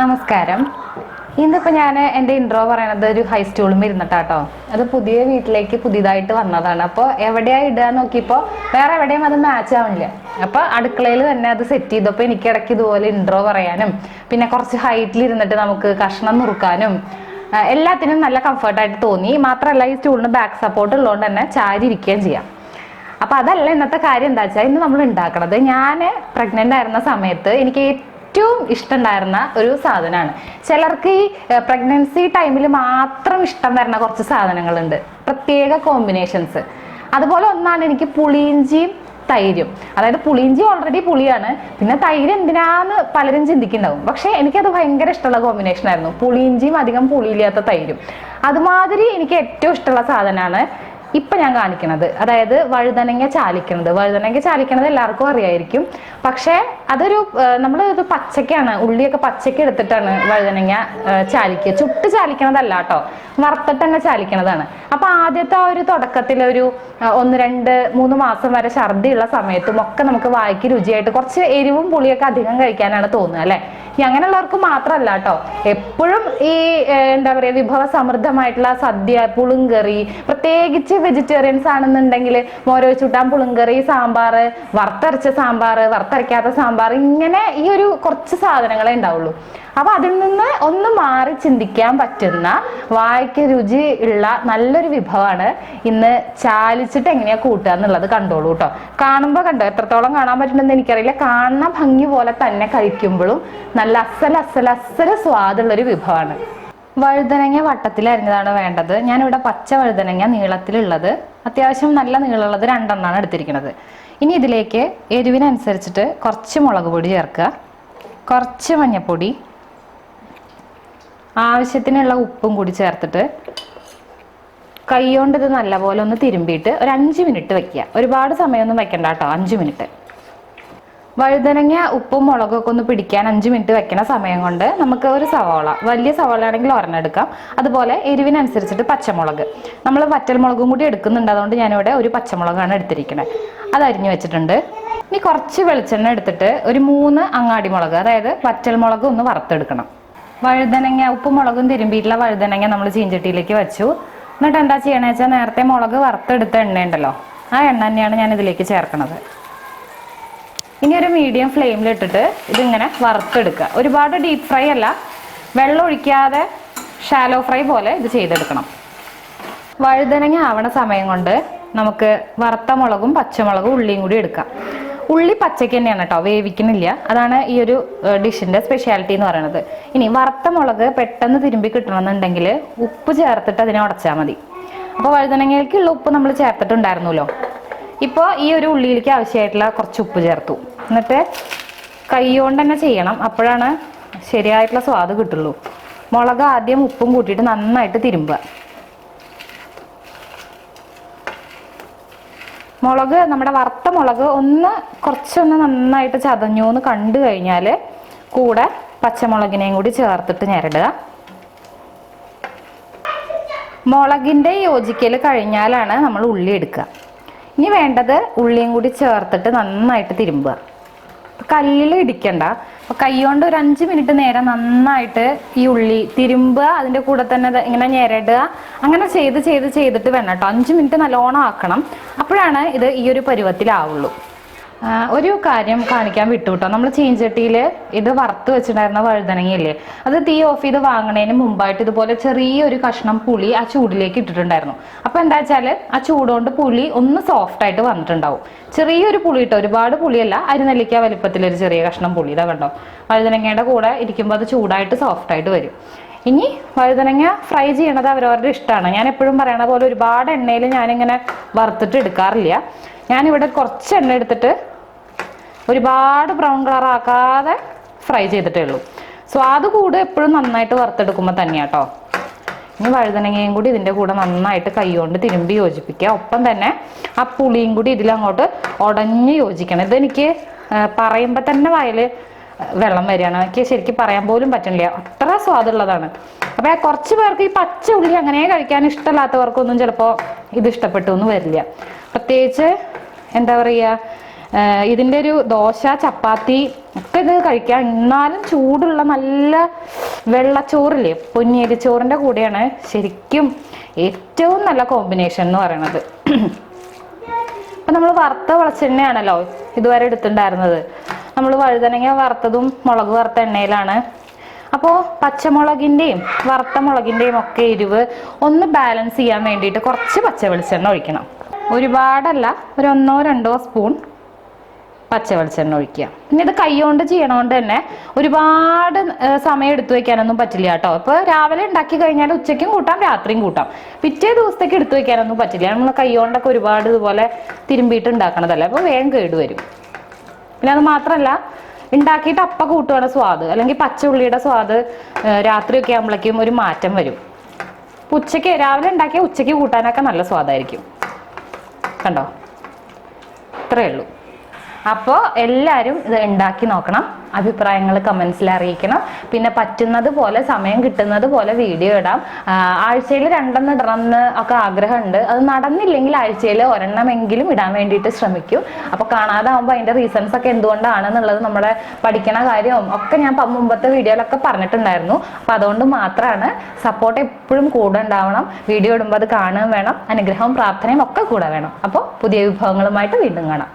നമസ്കാരം. ഇന്നിപ്പോൾ ഞാൻ എന്റെ ഇൻട്രോ പറയണത് ഒരു ഹൈ സ്റ്റൂളും ഇരുന്നിട്ടാട്ടോ. അത് പുതിയ വീട്ടിലേക്ക് പുതിയതായിട്ട് വന്നതാണ്. അപ്പോൾ എവിടെയാ ഇടുക നോക്കിയപ്പോൾ വേറെ എവിടെയും അത് മാച്ച് ആവുന്നില്ല അപ്പോൾ അടുക്കളയിൽ തന്നെ അത് സെറ്റ് ചെയ്തപ്പോൾ എനിക്ക് ഇടയ്ക്ക് ഇതുപോലെ ഇൻട്രോ പറയാനും പിന്നെ കുറച്ച് ഹൈറ്റിൽ ഇരുന്നിട്ട് നമുക്ക് കഷ്ണം നുറുക്കാനും എല്ലാത്തിനും നല്ല കംഫർട്ടായിട്ട് തോന്നി. മാത്രമല്ല ഈ സ്റ്റൂളിന് ബാക്ക് സപ്പോർട്ട് ഉള്ളതുകൊണ്ട് തന്നെ ചാരി ഇരിക്കുകയും ചെയ്യാം. അപ്പൊ അതല്ല ഇന്നത്തെ കാര്യം എന്താ വെച്ചാൽ ഇന്ന് നമ്മൾ ഉണ്ടാക്കണത്. ഞാൻ പ്രഗ്നന്റ് ആയിരുന്ന സമയത്ത് എനിക്ക് ഏറ്റവും ഇഷ്ടമുണ്ടായിരുന്ന ഒരു സാധനമാണ് ചിലർക്ക് ഈ പ്രഗ്നൻസി ടൈമിൽ മാത്രം ഇഷ്ടം വരുന്ന കുറച്ച് സാധനങ്ങളുണ്ട്. പ്രത്യേക കോമ്പിനേഷൻസ് അതുപോലെ ഒന്നാണ് എനിക്ക് പുളിയിഞ്ചിയും തൈരും. അതായത് പുളിയിഞ്ചി ഓൾറെഡി പുളിയാണ്. പിന്നെ തൈര് എന്തിനാന്ന് പലരും ചിന്തിക്കുന്നുണ്ടാവും. പക്ഷേ എനിക്കത് ഭയങ്കര ഇഷ്ടമുള്ള കോമ്പിനേഷൻ ആയിരുന്നു. പുളിയിഞ്ചിയും അധികം പുളിയില്ലാത്ത തൈരും. അതുമാതിരി എനിക്ക് ഏറ്റവും ഇഷ്ടമുള്ള സാധനമാണ് ഇപ്പൊ ഞാൻ കാണിക്കണത്. അതായത് വഴുതനങ്ങ ചാലിക്കണത്. വഴുതനങ്ങ ചാലിക്കണത് എല്ലാവർക്കും അറിയായിരിക്കും. പക്ഷേ അതൊരു നമ്മൾ ഇത് പച്ചക്കാണ്. ഉള്ളിയൊക്കെ പച്ചക്ക് എടുത്തിട്ടാണ് വഴുതനങ്ങ ചാലിക്കുക. ചുട്ട് ചാലിക്കണതല്ല കേട്ടോ. വറുത്തിട്ടങ്ങ ചാലിക്കണതാണ്. അപ്പൊ ആദ്യത്തെ ആ ഒരു തുടക്കത്തിൽ ഒരു ഒന്ന് രണ്ട് മൂന്ന് മാസം വരെ ഛർദിയുള്ള സമയത്തും ഒക്കെ നമുക്ക് വായിക്ക് രുചിയായിട്ട് കുറച്ച് എരിവും പുളിയൊക്കെ അധികം കഴിക്കാനാണ് തോന്നുക അല്ലെ? അങ്ങനെയുള്ളവർക്ക് മാത്രമല്ല കേട്ടോ. എപ്പോഴും ഈ എന്താ പറയാ വിഭവ സമൃദ്ധമായിട്ടുള്ള സദ്യ പുളുങ്കറി പ്രത്യേകിച്ച് വെജിറ്റേറിയൻസ് ആണെന്നുണ്ടെങ്കിൽ മോരോ ചുട്ടാൻ പുളുങ്കറി സാമ്പാർ വറുത്തരച്ച സാമ്പാർ വറുത്തരയ്ക്കാത്ത സാമ്പാർ ഇങ്ങനെ ഈ ഒരു കുറച്ച് സാധനങ്ങളെ ഉണ്ടാവുള്ളൂ. അപ്പൊ അതിൽ നിന്ന് ഒന്ന് മാറി ചിന്തിക്കാൻ പറ്റുന്ന വായ്ക്ക് രുചി ഉള്ള നല്ലൊരു വിഭവമാണ് ഇന്ന് ചാലിച്ചിട്ട് എങ്ങനെയാ കൂട്ടുക എന്നുള്ളത് കണ്ടോളൂ കേട്ടോ കാണുമ്പോൾ കണ്ടോ എത്രത്തോളം കാണാൻ പറ്റുന്നെന്ന് എനിക്കറിയില്ല. കാണുന്ന ഭംഗി പോലെ തന്നെ കഴിക്കുമ്പോഴും നല്ല അസൽ അസൽ അസല സ്വാദുള്ളൊരു വിഭവമാണ്. വഴുതനങ്ങ വട്ടത്തിൽ അരിഞ്ഞതാണ് വേണ്ടത്. ഞാനിവിടെ പച്ച വഴുതനങ്ങ നീളത്തിലുള്ളത്. അത്യാവശ്യം നല്ല നീളമുള്ളത് രണ്ടെണ്ണമാണ് എടുത്തിരിക്കുന്നത്. ഇനി ഇതിലേക്ക് എരിവിനനുസരിച്ചിട്ട് കുറച്ച് മുളക് പൊടി ചേർക്കുക. കുറച്ച് മഞ്ഞൾപ്പൊടി ആവശ്യത്തിനുള്ള ഉപ്പും കൂടി ചേർത്തിട്ട് കൈകൊണ്ട് ഇത് നല്ലപോലെ ഒന്ന് തിരുമ്പിയിട്ട് ഒരു അഞ്ച് മിനിറ്റ് വെക്കുക. ഒരുപാട് സമയമൊന്നും വെക്കണ്ട കേട്ടോ. അഞ്ച് മിനിറ്റ്. വഴുതനങ്ങ ഉപ്പും മുളകൊക്കെ ഒന്ന് പിടിക്കാൻ അഞ്ച് മിനിറ്റ് വെക്കണ സമയം കൊണ്ട് നമുക്ക് ഒരു സവാള വലിയ സവാള ആണെങ്കിൽ ഒരെണ്ണെടുക്കാം. അതുപോലെ എരിവിനനുസരിച്ചിട്ട് പച്ചമുളക്. നമ്മൾ വറ്റൽമുളകും കൂടി എടുക്കുന്നുണ്ട്. അതുകൊണ്ട് ഞാനിവിടെ ഒരു പച്ചമുളകാണ് എടുത്തിരിക്കുന്നത് അത് അരിഞ്ഞു വെച്ചിട്ടുണ്ട്. ഇനി കുറച്ച് വെളിച്ചെണ്ണ എടുത്തിട്ട് ഒരു മൂന്ന് അങ്ങാടി മുളക് അതായത് വറ്റൽമുളക് ഒന്ന് വറുത്തെടുക്കണം. വഴുതനങ്ങ ഉപ്പും മുളകും തിരുമ്പിയിട്ടുള്ള വഴുതനങ്ങ നമ്മൾ ചീഞ്ചട്ടിയിലേക്ക് വെച്ചു. എന്നിട്ട് എന്താ ചെയ്യണമെന്ന് വെച്ചാൽ നേരത്തെ മുളക് വറുത്തെടുത്ത എണ്ണ ഉണ്ടല്ലോ ആ എണ്ണ തന്നെയാണ് ഞാൻ ഇതിലേക്ക് ചേർക്കണത്. ഇനി ഒരു മീഡിയം ഫ്ലെയിമിലിട്ടിട്ട് ഇതിങ്ങനെ വറുത്തെടുക്കുക. ഒരുപാട് ഡീപ്പ് ഫ്രൈ അല്ല വെള്ളം ഒഴിക്കാതെ ഷാലോ ഫ്രൈ പോലെ ഇത് ചെയ്തെടുക്കണം. വഴുതനങ്ങ ആവണ സമയം കൊണ്ട് നമുക്ക് വറുത്ത മുളകും പച്ചമുളകും ഉള്ളിയും കൂടി എടുക്കാം. ഉള്ളി പച്ചയ്ക്ക് തന്നെയാണ് കേട്ടോ വേവിക്കുന്നില്ല. അതാണ് ഈ ഒരു ഡിഷിന്റെ സ്പെഷ്യാലിറ്റി എന്ന് പറയുന്നത് ഇനി വറുത്ത മുളക് പെട്ടെന്ന് തിരുമ്പി കിട്ടണമെന്നുണ്ടെങ്കിൽ ഉപ്പ് ചേർത്തിട്ട് അതിനെ ഉടച്ചാൽ മതി. അപ്പോൾ വഴുതനങ്ങയിലേക്കുള്ള ഉപ്പ് നമ്മൾ ചേർത്തിട്ടുണ്ടായിരുന്നല്ലോ. ഇപ്പോൾ ഈ ഒരു ഉള്ളിയിലേക്ക് ആവശ്യമായിട്ടുള്ള കുറച്ച് ഉപ്പ് ചേർത്തു. എന്നിട്ട് കൈ കൊണ്ട് തന്നെ ചെയ്യണം. അപ്പോഴാണ് ശരിയായിട്ടുള്ള സ്വാദ് കിട്ടുള്ളൂ. മുളക് ആദ്യം ഉപ്പും കൂട്ടിയിട്ട് നന്നായിട്ട് തിരുമ്പുക. മുളക് നമ്മുടെ വറുത്ത മുളക് ഒന്ന് കുറച്ചൊന്ന് നന്നായിട്ട് ചതഞ്ഞു എന്ന് കണ്ടു കഴിഞ്ഞാൽ കൂടെ പച്ചമുളകിനെയും കൂടി ചേർത്തിട്ട് ഞരടുക. മുളകിന്റെ യോജിക്കൽ കഴിഞ്ഞാലാണ് നമ്മൾ ഉള്ളി എടുക്കുക. ഇനി വേണ്ടത് ഉള്ളിയും കൂടി ചേർത്തിട്ട് നന്നായിട്ട് തിരുമ്പുക. കല്ലിൽ ഇടിക്കണ്ട. അപ്പൊ കൈകൊണ്ട് ഒരു അഞ്ച് മിനിറ്റ് നേരം നന്നായിട്ട് ഈ ഉള്ളി തിരുമ്പുക അതിന്റെ കൂടെ തന്നെ ഇങ്ങനെ ഞെരടുക അങ്ങനെ ചെയ്ത് ചെയ്ത് ചെയ്തിട്ട് വേണം കേട്ടോ. അഞ്ച് മിനിറ്റ് നല്ലോണം ആക്കണം. അപ്പോഴാണ് ഇത് ഈ ഒരു പരുവത്തിലാവുള്ളൂ. ഒരു കാര്യം കാണിക്കാൻ വിട്ടു കേട്ടോ നമ്മൾ ചീഞ്ചട്ടിയിൽ ഇത് വറുത്ത് വെച്ചിട്ടുണ്ടായിരുന്ന വഴുതനങ്ങയില്ലേ അത് തീ ഓഫ് ചെയ്ത് വാങ്ങണതിന് മുമ്പായിട്ട് ഇതുപോലെ ചെറിയൊരു കഷ്ണം പുളി ആ ചൂടിലേക്ക് ഇട്ടിട്ടുണ്ടായിരുന്നു. അപ്പൊ എന്താ വെച്ചാൽ ആ ചൂടുകൊണ്ട് പുളി ഒന്ന് സോഫ്റ്റ് ആയിട്ട് വന്നിട്ടുണ്ടാവും. ചെറിയൊരു പുളി ഇട്ടോ ഒരുപാട് പുളിയല്ല അരിനെല്ലിക്ക വലിപ്പത്തിലൊരു ചെറിയ കഷ്ണം പുളി ഇതാ കണ്ടോ? വഴുതനങ്ങയുടെ കൂടെ ഇരിക്കുമ്പോൾ അത് ചൂടായിട്ട് സോഫ്റ്റ് ആയിട്ട് വരും. ഇനി വഴുതനങ്ങ ഫ്രൈ ചെയ്യണത് അവരവരുടെ ഇഷ്ടമാണ് ഞാൻ എപ്പോഴും പറയണ പോലെ ഒരുപാട് എണ്ണയിൽ ഞാനിങ്ങനെ വറുത്തിട്ട് എടുക്കാറില്ല. ഞാനിവിടെ കുറച്ച് എണ്ണ എടുത്തിട്ട് ഒരുപാട് ബ്രൗൺ കളർ ആക്കാതെ ഫ്രൈ ചെയ്തിട്ടേ ഉള്ളൂ. സ്വാദ് കൂടെ എപ്പോഴും നന്നായിട്ട് വറുത്തെടുക്കുമ്പോൾ തന്നെയാട്ടോ ഇനി വഴുതനങ്ങയും കൂടി ഇതിന്റെ കൂടെ നന്നായിട്ട് കൈകൊണ്ട് തിരുമ്പി യോജിപ്പിക്കുക. ഒപ്പം തന്നെ ആ പുളിയും കൂടി ഇതിലങ്ങോട്ട് ഉടഞ്ഞ് യോജിക്കണം. ഇതെനിക്ക് പറയുമ്പോൾ തന്നെ വയൽ വെള്ളം വരികയാണ്. എനിക്ക് ശരിക്കും പറയാൻ പോലും പറ്റണില്ല. അത്ര സ്വാദുള്ളതാണ്. അപ്പോൾ കുറച്ച് പേർക്ക് ഈ പച്ച ഉള്ളി അങ്ങനെ കഴിക്കാൻ ഇഷ്ടമില്ലാത്തവർക്കൊന്നും ചിലപ്പോൾ ഇത് ഇഷ്ടപ്പെട്ടു ഒന്നും വരില്ല. പ്രത്യേകിച്ച് എന്താ പറയുക ഇതിന്റെ ഒരു ദോശ ചപ്പാത്തി ഒക്കെ ഇത് കഴിക്കാം എന്നാലും ചൂടുള്ള നല്ല വെള്ളച്ചോറില്ലേ പൊന്നിയരിച്ചോറിന്റെ കൂടെയാണ് ശരിക്കും ഏറ്റവും നല്ല കോമ്പിനേഷൻ എന്ന് പറയുന്നത് അപ്പം നമ്മൾ വറുത്ത വെളിച്ചെണ്ണയാണല്ലോ ഇതുവരെ എടുത്തിട്ടുണ്ടായിരുന്നത്. നമ്മൾ വഴുതനങ്ങ വറുത്തതും മുളക് വറുത്ത എണ്ണയിലാണ്. അപ്പോൾ പച്ചമുളകിന്റെയും വറുത്ത മുളകിന്റെയും ഒക്കെ എരിവ് ഒന്ന് ബാലൻസ് ചെയ്യാൻ വേണ്ടിയിട്ട് കുറച്ച് പച്ച വെളിച്ചെണ്ണ ഒഴിക്കണം. ഒരുപാടല്ല ഒരു ഒന്നോ രണ്ടോ സ്പൂൺ പച്ച വെളിച്ചെണ്ണ ഒഴിക്കുക. പിന്നെ ഇത് കൈകൊണ്ട് ചെയ്യണോണ്ട് തന്നെ ഒരുപാട് സമയം എടുത്തു വെക്കാനൊന്നും പറ്റില്ല കേട്ടോ. ഇപ്പൊ രാവിലെ ഉണ്ടാക്കി കഴിഞ്ഞാൽ ഉച്ചയ്ക്കും കൂട്ടാം രാത്രിയും കൂട്ടാം. പിറ്റേ ദിവസത്തേക്ക് എടുത്തു വെക്കാനൊന്നും പറ്റില്ല. നമ്മൾ കൈകൊണ്ടൊക്കെ ഒരുപാട് ഇതുപോലെ തിരുമ്പിയിട്ട് ഉണ്ടാക്കണതല്ലേ. അപ്പൊ വേഗം കേടുവരും പിന്നെ അത് മാത്രമല്ല ഉണ്ടാക്കിയിട്ട് അപ്പ കൂട്ടുകയാണ് സ്വാദ്. അല്ലെങ്കിൽ പച്ച ഉള്ളിയുടെ സ്വാദ് രാത്രിയൊക്കെ ആകുമ്പോഴേക്കും ഒരു മാറ്റം വരും. ഉച്ചയ്ക്ക് രാവിലെ ഉണ്ടാക്കിയ ഉച്ചയ്ക്ക് കൂട്ടാനൊക്കെ നല്ല സ്വാദായിരിക്കും. കണ്ടോ? ഇത്രയേ ഉള്ളൂ. അപ്പോൾ എല്ലാവരും ഇത് ഉണ്ടാക്കി നോക്കണം. അഭിപ്രായങ്ങൾ കമൻസിൽ അറിയിക്കണം. പിന്നെ പറ്റുന്നത് പോലെ സമയം കിട്ടുന്നത് പോലെ വീഡിയോ ഇടാം. ആഴ്ചയിൽ രണ്ടെണ്ണം ഇടണമെന്ന് ഒക്കെ ആഗ്രഹമുണ്ട്. അത് നടന്നില്ലെങ്കിൽ ആഴ്ചയിൽ ഒരെണ്ണമെങ്കിലും ഇടാൻ വേണ്ടിയിട്ട് ശ്രമിക്കും. അപ്പോൾ കാണാതാവുമ്പോൾ അതിന്റെ റീസൺസ് ഒക്കെ എന്തുകൊണ്ടാണെന്നുള്ളത് നമ്മളെ പഠിക്കണ കാര്യവും ഒക്കെ ഞാൻ മുമ്പത്തെ വീഡിയോയിലൊക്കെ പറഞ്ഞിട്ടുണ്ടായിരുന്നു. അപ്പോൾ അതുകൊണ്ട് മാത്രമാണ് സപ്പോർട്ട് എപ്പോഴും കൂടെ ഉണ്ടാവണം. വീഡിയോ ഇടുമ്പോൾ അത് കാണുകയും വേണം. അനുഗ്രഹവും പ്രാർത്ഥനയും ഒക്കെ കൂടെ വേണം. അപ്പോൾ പുതിയ വിഭവങ്ങളുമായിട്ട് വീണ്ടും കാണാം.